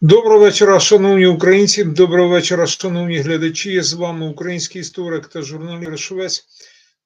Доброго вечора, шановні українці. Доброго вечора, шановні глядачі. З вами український історик та журналіст Решовець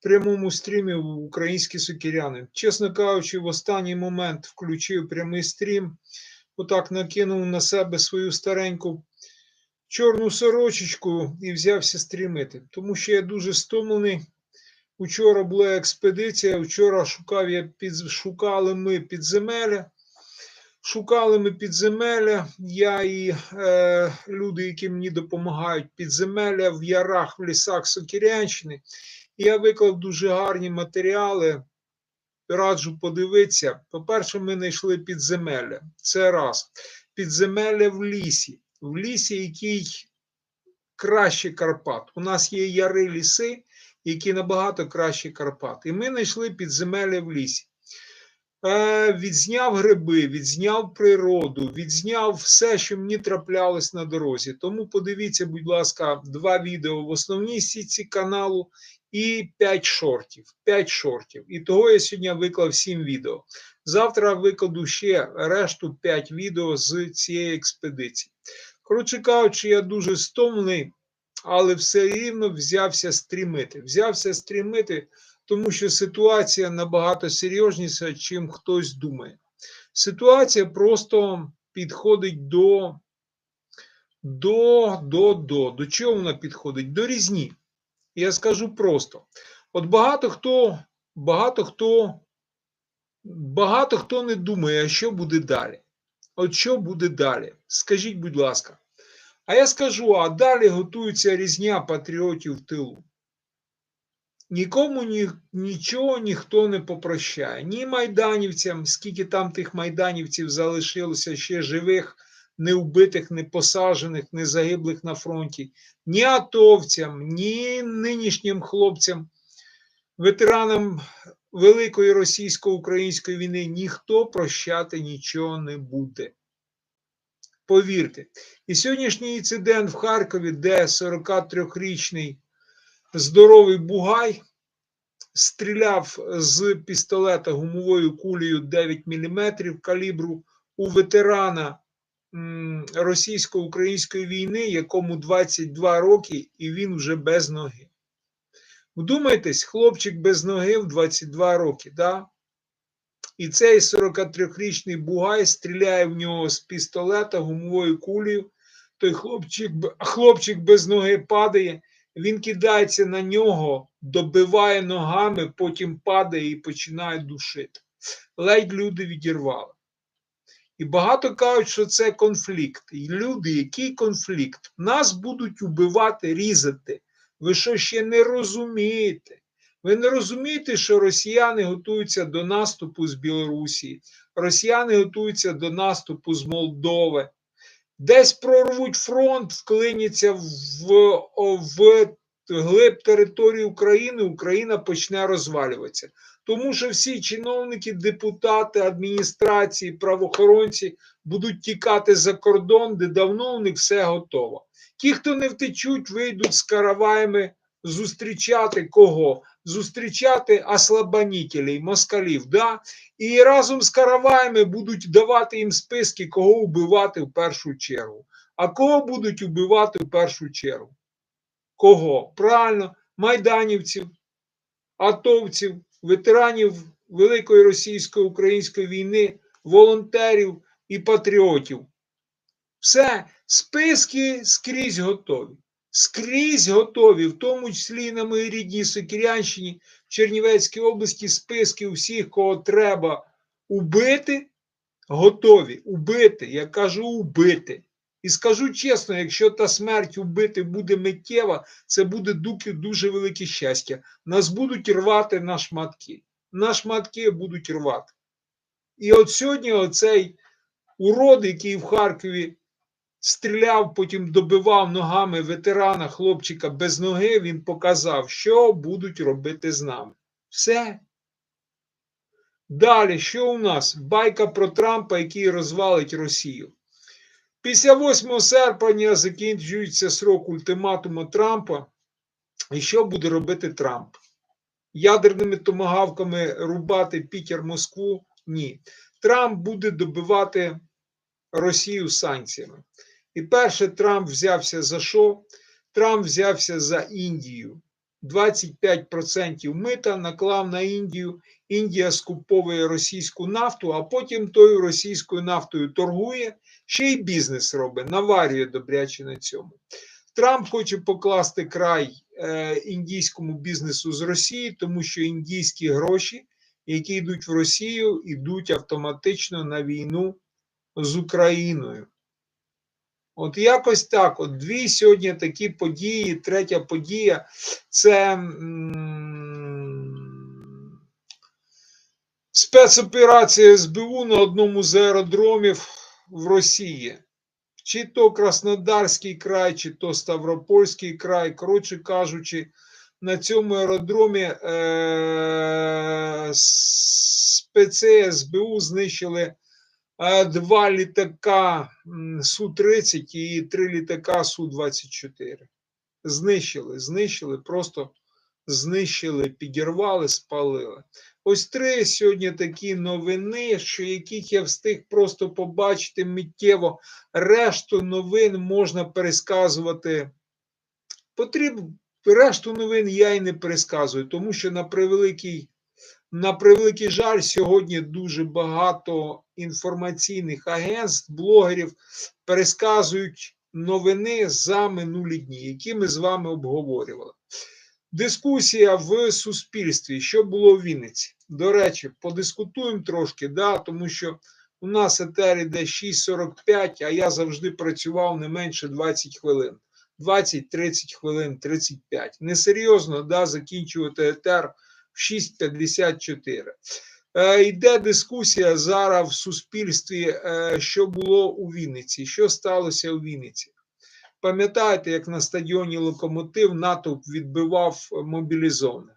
в прямому стрімі українські сокіряни. Чесно кажучи, в останній момент включив прямий стрім, отак накинув на себе свою стареньку чорну сорочечку і взявся стрімити, тому що я дуже стомлений. Учора була експедиція, вчора шукав я під, шукали ми підземелля. Шукали ми підземелля, я і е, люди, які мені допомагають, підземелля в ярах, в лісах Сокірянщини. Я виклав дуже гарні матеріали. Раджу подивитися. По-перше, ми знайшли підземелля. Це раз. Підземелля в лісі. В лісі, який краще Карпат. У нас є яри ліси, які набагато краще Карпат. І ми знайшли підземелля в лісі. Е, відзняв гриби, відзняв природу, відзняв все, що мені траплялось на дорозі. Тому подивіться, будь ласка, два відео в основній сітці каналу і 5 шортів. 5 шортів. І того я сьогодні виклав 7 відео. Завтра викладу ще решту 5 відео з цієї експедиції. Коротше кажучи, я дуже стомлений, але все рівно взявся стрімити. Взявся стрімити тому що ситуація набагато серйозніша, чим хтось думає. Ситуація просто підходить до до, до, до. До чого вона підходить? До різні. Я скажу просто: от багато хто, багато хто, багато хто не думає, що буде далі. От що буде далі? Скажіть, будь ласка. А я скажу: а далі готується різня патріотів в тилу. Нікому ні, нічого ніхто не попрощає. Ні майданівцям, скільки там тих майданівців залишилося ще живих, не вбитих, не посаджених, не загиблих на фронті, ні атовцям, ні нинішнім хлопцям, ветеранам Великої російсько-української війни ніхто прощати нічого не буде. Повірте, і сьогоднішній інцидент в Харкові, де 43-річний здоровий бугай стріляв з пістолета гумовою кулею 9 мм калібру у ветерана російсько-української війни, якому 22 роки, і він вже без ноги. Вдумайтесь, хлопчик без ноги в 22 роки, да? І цей 43-річний бугай стріляє в нього з пістолета гумовою кулею. Той хлопчик, хлопчик без ноги падає, він кидається на нього, добиває ногами, потім падає і починає душити. Ледь люди відірвали. І багато кажуть, що це конфлікт. І люди, який конфлікт? Нас будуть убивати, різати. Ви що ще не розумієте? Ви не розумієте, що росіяни готуються до наступу з Білорусі, росіяни готуються до наступу з Молдови. Десь прорвуть фронт, вклиняться в, в глиб території України, Україна почне розвалюватися. Тому що всі чиновники, депутати, адміністрації, правоохоронці будуть тікати за кордон, де давно у них все готово. Ті, хто не втечуть, вийдуть з караваями зустрічати кого? Зустрічати ослабонітелей, москалів. да? І разом з караваями будуть давати їм списки, кого вбивати в першу чергу. А кого будуть вбивати в першу чергу? Кого? Правильно, майданівців, атовців, ветеранів Великої російсько-української війни, волонтерів і патріотів. Все, списки скрізь готові. Скрізь готові, в тому числі і на моїй рідній Сокірянщині, в Чернівецькій області, списки усіх, кого треба убити, готові убити. Я кажу убити. І скажу чесно, якщо та смерть убити буде миттєва, це буде дуже велике щастя. Нас будуть рвати на шматки. На шматки будуть рвати. І от сьогодні оцей урод, який в Харкові стріляв, потім добивав ногами ветерана, хлопчика без ноги, він показав, що будуть робити з нами. Все. Далі, що у нас? Байка про Трампа, який розвалить Росію. Після 8 серпня закінчується срок ультиматуму Трампа. І що буде робити Трамп? ядерними томагавками рубати Пітер Москву. Ні. Трамп буде добивати Росію санкціями. І перше, Трамп взявся за що? Трамп взявся за Індію. 25% мита наклав на Індію. Індія скуповує російську нафту, а потім тою російською нафтою торгує, ще й бізнес робить, наварює добряче на цьому. Трамп хоче покласти край е, індійському бізнесу з Росії, тому що індійські гроші, які йдуть в Росію, йдуть автоматично на війну з Україною. От якось так. От дві сьогодні такі події. Третя подія це м, спецоперація СБУ на одному з аеродромів в Росії. Чи то Краснодарський край, чи то Ставропольський край. Коротше кажучи, на цьому аеродромі е- спеці СБУ знищили два літака Су-30 і три літака Су-24. Знищили, знищили, просто знищили, підірвали, спалили. Ось три сьогодні такі новини, що яких я встиг просто побачити миттєво. Решту новин можна пересказувати. Потрібно решту новин я і не пересказую, тому що на превеликий, на превеликий жаль, сьогодні дуже багато інформаційних агентств, блогерів пересказують новини за минулі дні, які ми з вами обговорювали. Дискусія в суспільстві, що було в Вінниці. До речі, подискутуємо трошки, да, тому що у нас етер іде 6.45, а я завжди працював не менше 20 хвилин. 20-30 хвилин, 35. Несерйозно да, закінчувати етер 6.54. Е, йде дискусія зараз в суспільстві, е, що було у Вінниці, що сталося у Вінниці. Пам'ятаєте, як на стадіоні Локомотив натовп відбивав мобілізованих?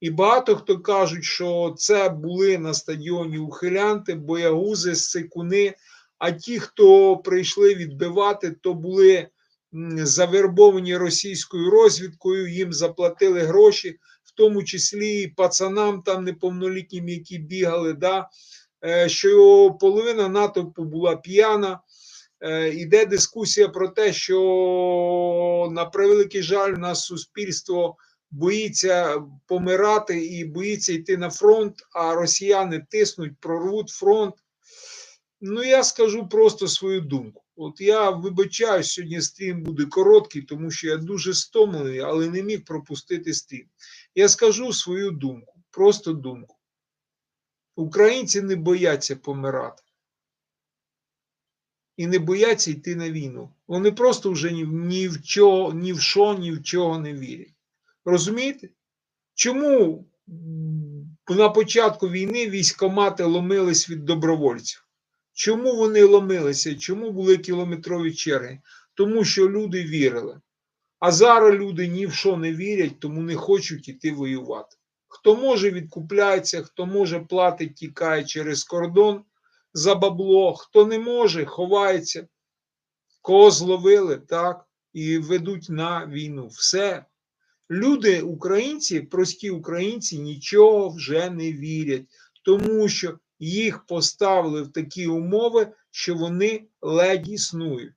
І багато хто кажуть, що це були на стадіоні ухилянти, боягузи, сикуни. А ті, хто прийшли відбивати, то були завербовані російською розвідкою, їм заплатили гроші, тому числі і пацанам там неповнолітнім, які бігали. Да? Е, Що половина натовпу була п'яна. Е, Іде дискусія про те, що на превеликий жаль, у нас суспільство боїться помирати і боїться йти на фронт, а росіяни тиснуть, прорвуть фронт. Ну, я скажу просто свою думку. От я вибачаю, сьогодні стрім буде короткий, тому що я дуже стомлений, але не міг пропустити стрім. Я скажу свою думку, просто думку. Українці не бояться помирати і не бояться йти на війну. Вони просто вже ні, ні в чого, ні в що, ні в чого не вірять. Розумієте? Чому на початку війни військомати ломились від добровольців? Чому вони ломилися? Чому були кілометрові черги? Тому що люди вірили. А зараз люди ні в що не вірять, тому не хочуть іти воювати. Хто може відкупляється, хто може платить, тікає через кордон за бабло, хто не може, ховається, кого зловили, так, і ведуть на війну. Все. Люди, українці, прості українці, нічого вже не вірять, тому що їх поставили в такі умови, що вони ледь існують.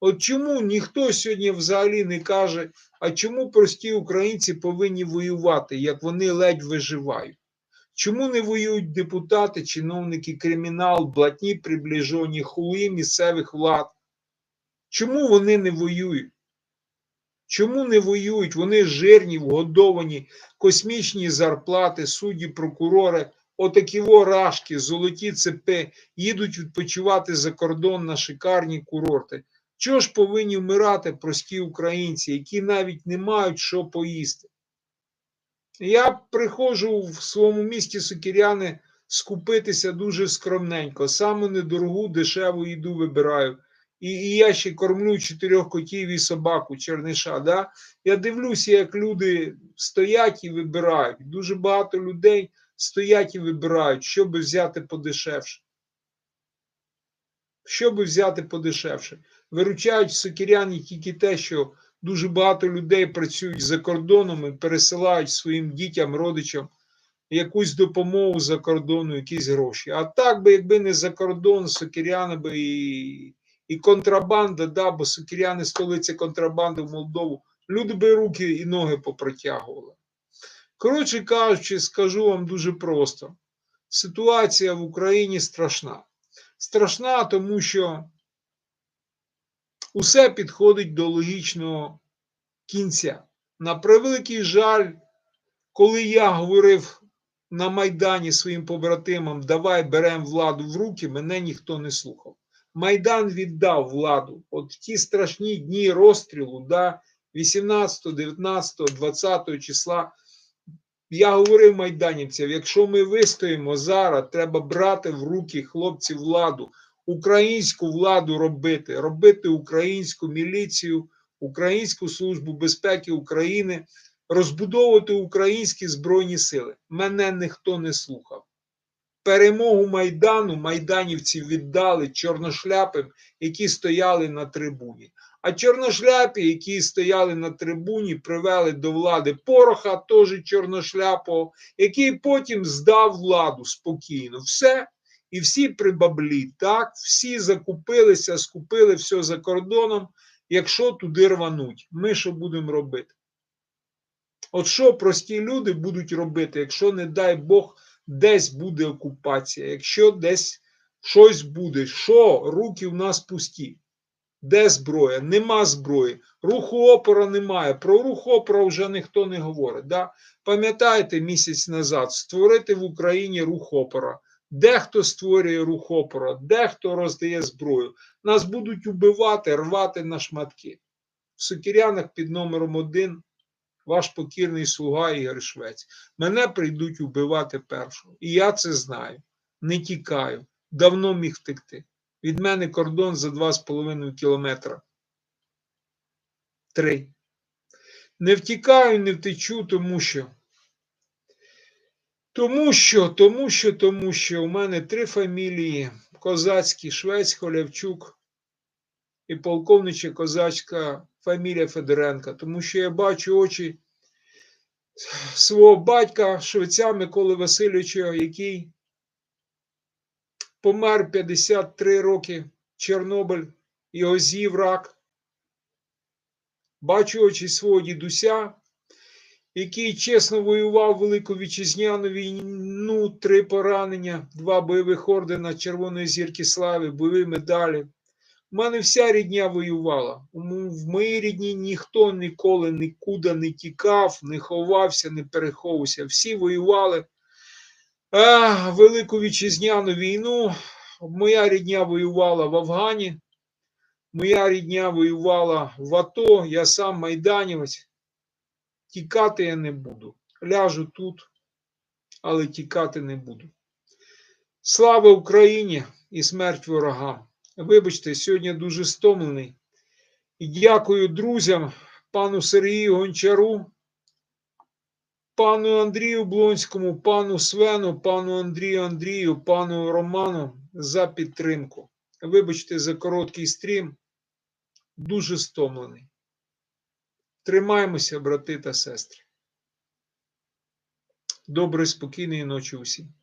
От чому ніхто сьогодні взагалі не каже, а чому прості українці повинні воювати, як вони ледь виживають? Чому не воюють депутати, чиновники, кримінал, блатні, приближені, хули місцевих влад? Чому вони не воюють? Чому не воюють? Вони жирні, вгодовані, космічні зарплати, судді, прокурори, отакі ворашки, золоті цепи, їдуть відпочивати за кордон на шикарні курорти. Чого ж повинні вмирати прості українці, які навіть не мають що поїсти? Я приходжу в своєму місті Сокіряни скупитися дуже скромненько. Саме недорогу, дешеву їду вибираю. І, і я ще кормлю чотирьох котів і собаку черниша. Да? Я дивлюся, як люди стоять і вибирають. Дуже багато людей стоять і вибирають, що би взяти подешевше. Що би взяти подешевше? Виручають в сокіряні тільки те, що Дуже багато людей працюють за кордоном і пересилають своїм дітям, родичам якусь допомогу за кордону, якісь гроші. А так би, якби не за кордон, сокиряни би і, і контрабанда, да, бо сокиряни столиця контрабанди в Молдову, люди би руки і ноги попротягували. Коротше кажучи, скажу вам дуже просто: ситуація в Україні страшна. Страшна, тому що усе підходить до логічного кінця. На превеликий жаль, коли я говорив на Майдані своїм побратимам, давай беремо владу в руки, мене ніхто не слухав. Майдан віддав владу. От в ті страшні дні розстрілу, да, 18, 19, 20 числа. Я говорив майданівцям, якщо ми вистоїмо зараз, треба брати в руки хлопців владу, українську владу робити, робити українську міліцію, Українську службу безпеки України, розбудовувати українські збройні сили. Мене ніхто не слухав. Перемогу Майдану майданівці віддали чорношляпим, які стояли на трибуні. А чорношляпі, які стояли на трибуні, привели до влади Пороха, теж чорношляпого, який потім здав владу спокійно. Все. І всі при баблі, так, всі закупилися, скупили все за кордоном, якщо туди рвануть. Ми що будемо робити? От що прості люди будуть робити, якщо, не дай Бог, десь буде окупація, якщо десь щось буде, що руки в нас пусті. Де зброя? Нема зброї. Руху опора немає. Про рух опора вже ніхто не говорить. Да? Пам'ятаєте місяць назад створити в Україні рух опора. Дехто створює рух опора, дехто роздає зброю. Нас будуть убивати, рвати на шматки. В Сокірянах під номером один ваш покірний слуга Ігор Швець. Мене прийдуть убивати першого. І я це знаю. Не тікаю. Давно міг втекти. Від мене кордон за 2,5 кілометра. Три. Не втікаю, не втечу, тому що. Тому що, тому що, тому що у мене три фамілії: козацькі, Швець, Холявчук і полковнича козацька фамілія Федоренка. Тому що я бачу очі свого батька, швеця Миколи Васильовича, який помер 53 роки Чорнобиль, його з'їв рак. Бачу очі свого дідуся, який чесно воював Велику Вітчизняну війну, три поранення, два бойових ордена Червоної зірки слави, бойові медалі. У мене вся рідня воювала. В моїй рідні ніхто ніколи нікуди не тікав, не ховався, не переховувався. Всі воювали. А, Велику Вітчизняну війну. Моя рідня воювала в Афгані. Моя рідня воювала в АТО, я сам майданівець. Тікати я не буду. Ляжу тут, але тікати не буду. Слава Україні і смерть ворогам! Вибачте, сьогодні дуже стомлений. І дякую друзям, пану Сергію Гончару, пану Андрію Блонському, пану Свену, пану Андрію Андрію, пану Роману за підтримку. Вибачте за короткий стрім. Дуже стомлений. Тримаємося, брати та сестри. Доброї, спокійної ночі усім.